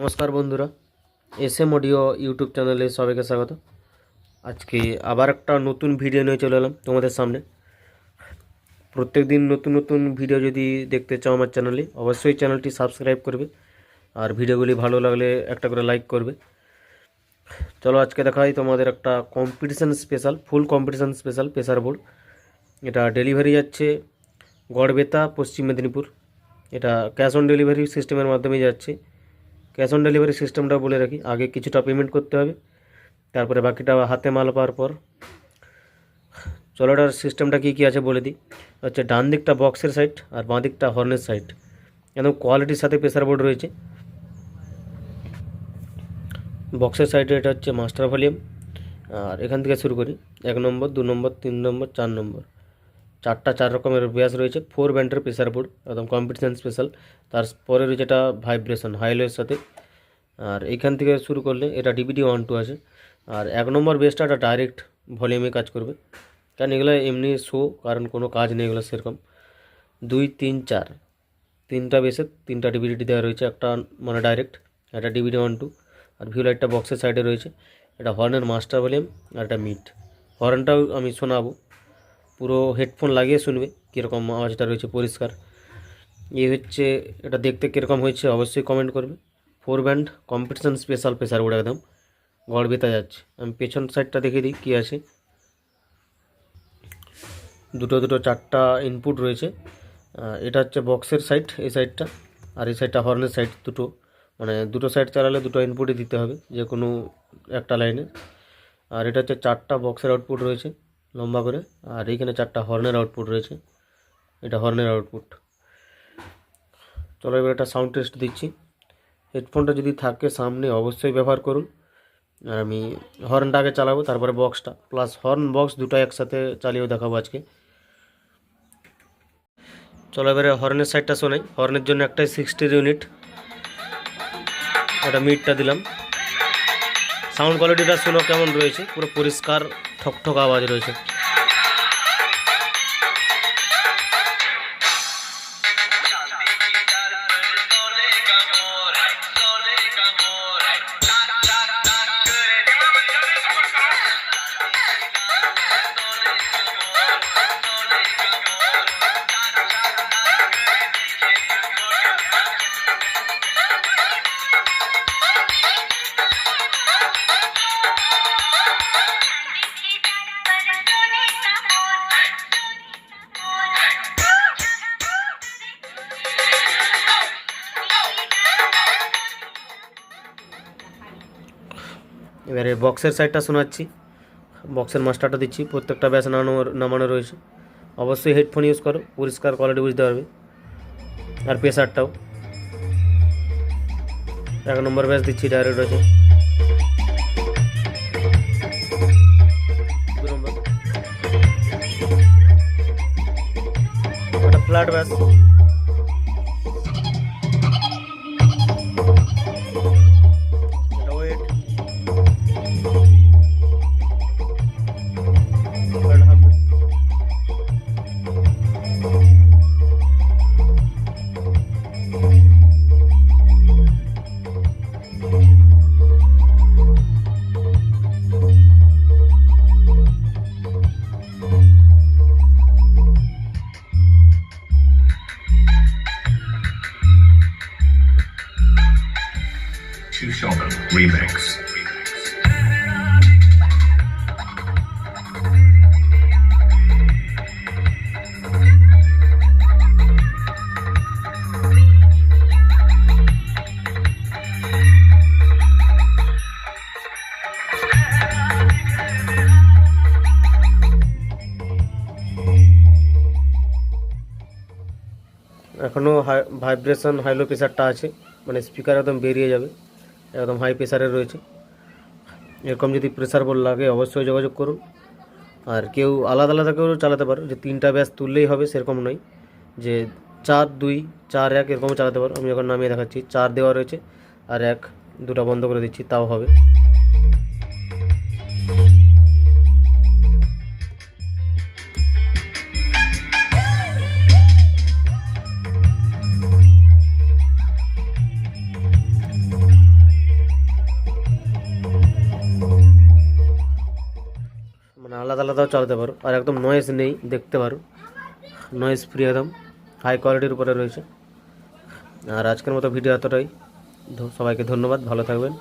নমস্কার বন্ধুরা S M audio YouTube চ্যানেলে সবাইকে স্বাগত। আজকে আবার একটা নতুন ভিডিও নিয়ে চলে এলাম তোমাদের সামনে। প্রত্যেক দিন নতুন নতুন ভিডিও যদি দেখতে চাও আমার চ্যানেলে, অবশ্যই চ্যানেলটি সাবস্ক্রাইব করবে আর ভিডিওগুলি ভালো লাগলে একটা করে লাইক করবে। চলো আজকে দেখাই তোমাদের একটা competition special full competition special pressure board এটা ডেলিভারি যাচ্ছে গড়বেতা, পশ্চিম মেদিনীপুর। এটা ক্যাশ অন ডেলিভারি সিস্টেমের মাধ্যমে যাচ্ছে। ক্যাশ অন ডেলিভারি সিস্টেমটা বলে রাখি। আগে কিছুটা পেমেন্ট করতে হবে, তারপরে বাকিটা হাতে মাল পাওয়ার পর। চলোটার সিস্টেমটা কী কী আছে বলে দিই। হচ্ছে ডান দিকটা বক্সের সাইড আর বাঁ দিকটা হর্নের সাইড একদম কোয়ালিটির সাথে প্রেসার বোর্ড রয়েছে। বক্সের সাইডে এটা হচ্ছে মাস্টার ভলিউম আর এখান থেকে শুরু করি। এক নম্বর, দু নম্বর, তিন নম্বর, চার নম্বর। চারটা চার রকমের ব্যাস রয়েছে। ফোর ব্যান্ডের প্রেসার বোর্ড একদম কম্পিটিশান স্পেশাল তারপরে রয়েছে এটা ভাইব্রেশন হাইলোয়ের সাথে। আর এইখান থেকে শুরু করলে এটা ডিবিডি ওয়ান টু আছে আর এক নম্বর বেসটা এটা ডাইরেক্ট ভলিউমে কাজ করবে। কারণ এগুলো এমনি শো কারণ কোনো কাজ নেই এগুলো সেরকম। দুই, তিন, চার। তিনটা বেসে তিনটা ডিবিডি দেওয়া রয়েছে, একটা মানে ডাইরেক্ট একটা ডিবিডি ওয়ান টু আর ভিউ লাইটটা বক্সের সাইডে রয়েছে। এটা হর্নের মাস্টার ভলিউম আর এটা মিড হর্নটাও আমি শোনাবো। পুরো হেডফোন লাগিয়ে শুনবে কীরকম আওয়াজটা রয়েছে পরিষ্কার। এই হচ্ছে, এটা দেখতে কীরকম হয়েছে অবশ্যই কমেন্ট করবে। Four band competition special pressure board একদম। গড় বেতা যাচ্ছে। আমি পেছন সাইডটা দেখে দিই, কী আছে। দুটো দুটো, চারটা ইনপুট রয়েছে। এটা হচ্ছে বক্সের সাইড এই সাইডটা আর এই সাইডটা হর্নের সাইড দুটো। মানে দুটো সাইড চালালে দুটো ইনপুটই দিতে হবে, যে কোনো একটা লাইনে আর এটা হচ্ছে চারটা বক্সের আউটপুট রয়েছে। লম্বা করে। আর এইখানে চারটা হর্নের আউটপুট রয়েছে। এটা হর্নের আউটপুট চলো এবার একটা সাউন্ড টেস্ট দিচ্ছি। হেডফোনটা যদি থাকে সামনে, অবশ্যই ব্যবহার করুন। আর আমি হর্নটা আগে চালাবো, তারপরে বক্সটা প্লাস হর্ন বক্স দুটো একসাথে চালিয়েও দেখাবো আজকে। চলো এবারে হর্নের সাইডটা শোনাই। হর্নের জন্য একটাই সিক্সটির ইউনিট এটা মিটটা দিলাম। সাউন্ড কোয়ালিটিটা শুনো কেমন রয়েছে? পুরো পরিষ্কার ঠকঠক আওয়াজ রয়েছে। এবারে বক্সের সাইডটা শোনাচ্ছি। বক্সের মাস্টারটা দিচ্ছি। প্রত্যেকটা ব্যাস নামানো নামানো রয়েছে। অবশ্যই হেডফোন ইউজ করো। পরিষ্কার কোয়ালিটি বুঝতে পারবে। আর প্রেসারটাও এক নম্বর ব্যাস দিচ্ছি ডাইরেক্ট রয়েছে ফ্ল্যাট ব্যাস Two Sheldon remix. এখনও হাই ভাইব্রেশন হাইলো প্রেসারটা আছে মানে স্পিকার একদম বেরিয়ে যাবে একদম হাই প্রেশারের রয়েছে। এরকম যদি প্রেশার বল লাগে, অবশ্যই যোগাযোগ করুন। আর কেউ আলাদা আলাদা কেউ চালাতে পারো। যে তিনটা ব্যাস তুললেই হবে, সেরকম নয়। যে চার, দুই, চার, এক, এরকমও চালাতে পারো। আমি যখন নামিয়ে দেখাচ্ছি। চার দেওয়া রয়েছে, আর এক, দুটা বন্ধ করে দিচ্ছি, তাও হবে। আলাদাও চালাতে পারো। আর একদম নয়েজ নেই, দেখতে পারো। নয়েজ ফ্রি একদম। হাই কোয়ালিটির উপরে রয়েছে। আর আজকের মতো ভিডিও এতটাই। সবাইকে ধন্যবাদ। ভালো থাকবেন।